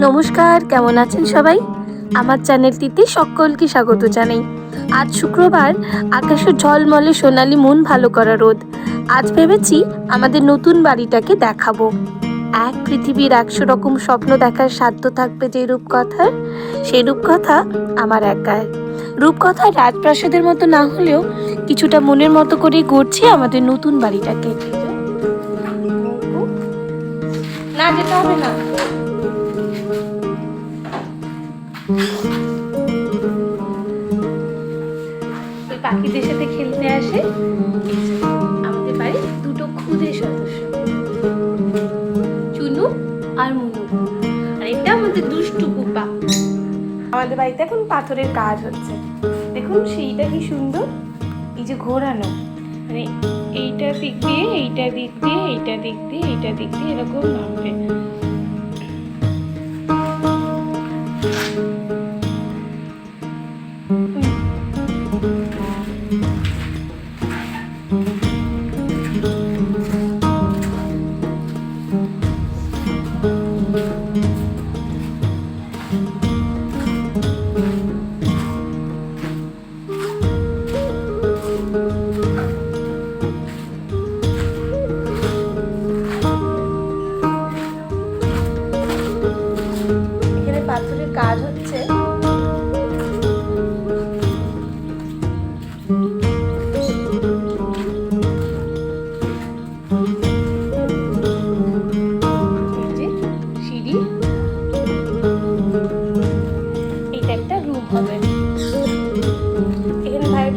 নমস্কার, কেমন আছেন সবাই? আমার চ্যানেলটিতে সকলকে স্বাগত জানাই। আজ শুক্রবার আকাশে ঝলমলে সোনালি মন ভালো করা রোদ। আজ ভেবেছি আমাদের নতুন বাড়িটাকে দেখাবো। এক পৃথিবীর একশো রকম স্বপ্ন দেখার সাধ্য থাকবে যে রূপকথার সেই রূপকথা আমার একার। রূপকথা রাজপ্রাসাদের মতো না হলেও কিছুটা মনের মতো করে গড়ছে আমাদের নতুন বাড়িটাকে। না, যেতে হবে না। পাখিদের সাথে খেলতে আসে। আমাদের বাড়ির দুটো খুদে সদস্য। চুনু আর মুনু। আর এটা আমাদের দুষ্টু কুপা আমাদের বাড়িতে এখন পাথরের কাজ হচ্ছে। দেখুন, সেইটা কি সুন্দর। এই যে ঘোরানো। মানে এইটা দিক দিয়ে, এইটা দিক দিয়ে, এইটা দিক দিয়ে, এইটা দিক দিয়ে এরকম নামবে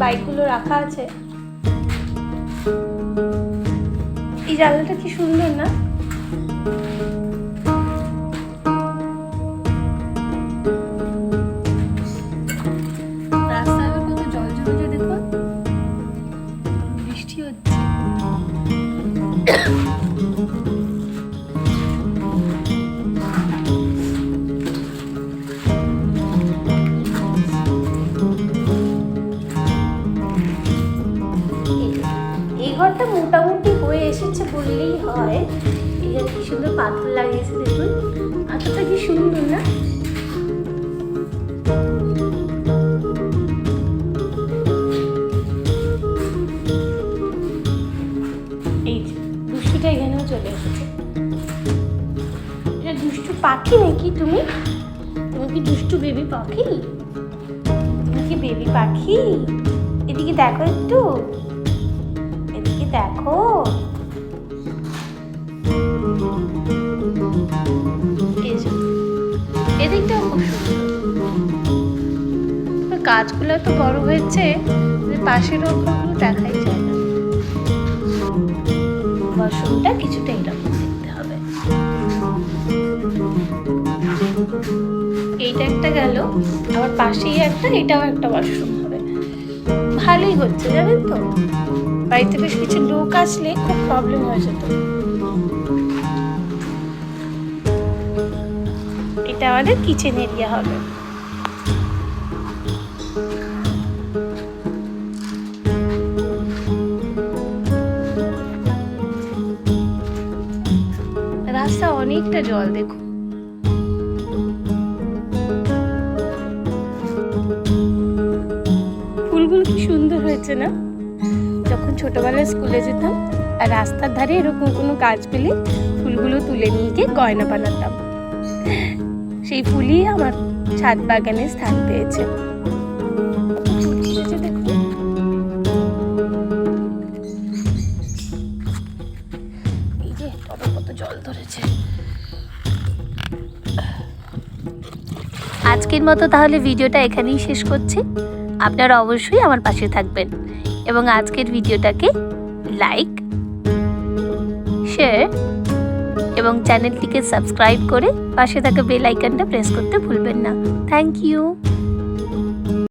বাইকগুলো রাখা আছে। এই জানলাটা কি সুন্দর না? রাস্তায় বললেই হয়। এখানে কি সুন্দর পাথর লাগিয়েছে দেখুন। পাথরটা কি সুন্দর না? এই দুষ্টুটা এখানেও চলে এসেছে। এটা দুষ্টু পাখি নাকি তুমি? তুমি কি দুষ্টু বেবি পাখি? তুমি কি বেবি পাখি? এদিকে দেখো একটু। এদিকে দেখো। সুন্দর গাছগুলো তো বড় হয়েছে যে পাশের ওগুলো দেখাই যায় না। ওয়াশরুমটা কিছুটা এরকম দেখতে হবে। এইটা একটা গেল, আবার পাশেই একটা, এটাও একটা ওয়াশরুম হবে। ভালোই হচ্ছে, জানেন তো? বাড়িতে বেশ কিছু লোক আসলে খুব প্রবলেম হয়ে যেত। আমাদের কিচেন এরিয়া হবে। রাস্তা অনেকটা জল দেখো ফুলগুলো কি সুন্দর হয়েছে না? যখন ছোটবেলায় স্কুলে যেতাম, আর রাস্তার ধারে এরকম কোনো গাছ পেলে ফুলগুলো তুলে নিয়ে গিয়ে গয়না বানাতাম। সেই ফুলই আমার ছাদ বাগানে স্থান পেয়েছে। আজকের মতো তাহলে ভিডিওটা এখানেই শেষ করছি। আপনারা অবশ্যই আমার পাশে থাকবেন এবং আজকের ভিডিওটাকে লাইক, শেয়ার এবং চ্যানেলটিকে সাবস্ক্রাইব করে পাশে থাকা বেল আইকনটা প্রেস করতে ভুলবেন না। Thank you